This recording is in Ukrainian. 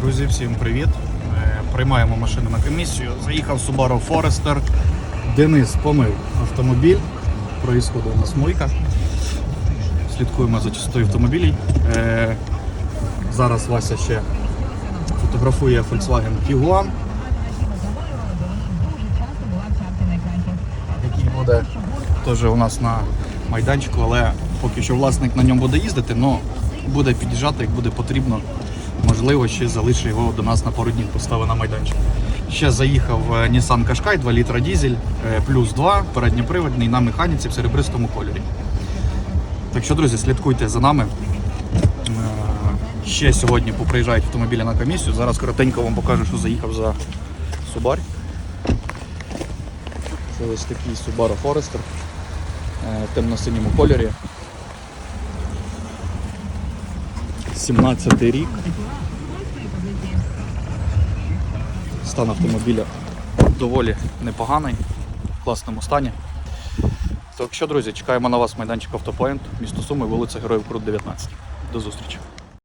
Друзі, всім привіт! Е, Приймаємо машину на комісію. Заїхав Subaru Forester. Денис помив автомобіль. Проїсходить у нас мойка. Слідкуємо за частотою автомобілів. Е, Зараз Вася ще фотографує Volkswagen Tiguan, який буде теж у нас на майданчику, але поки що власник на ньому буде їздити, але буде під'їжджати, як буде потрібно. Можливо, ще залишить його до нас на пару днів, поставив на майданчик. Ще заїхав е, Nissan Qashqai, 2 літра дізель, е, плюс 2, передньоприводний на механіці в серебристому кольорі. Так що, друзі, слідкуйте за нами. Е, Ще сьогодні поприїжджають автомобілі на комісію. Зараз коротенько вам покажу, що заїхав за Subaru. Це ось такий Subaru Forester в темно-синьому кольорі. 17 рік. Стан автомобіля доволі непоганий, в класному стані. Так що, друзі, чекаємо на вас майданчик Автопоінт, місто Суми, вулиця Героїв Крут 19. До зустрічі.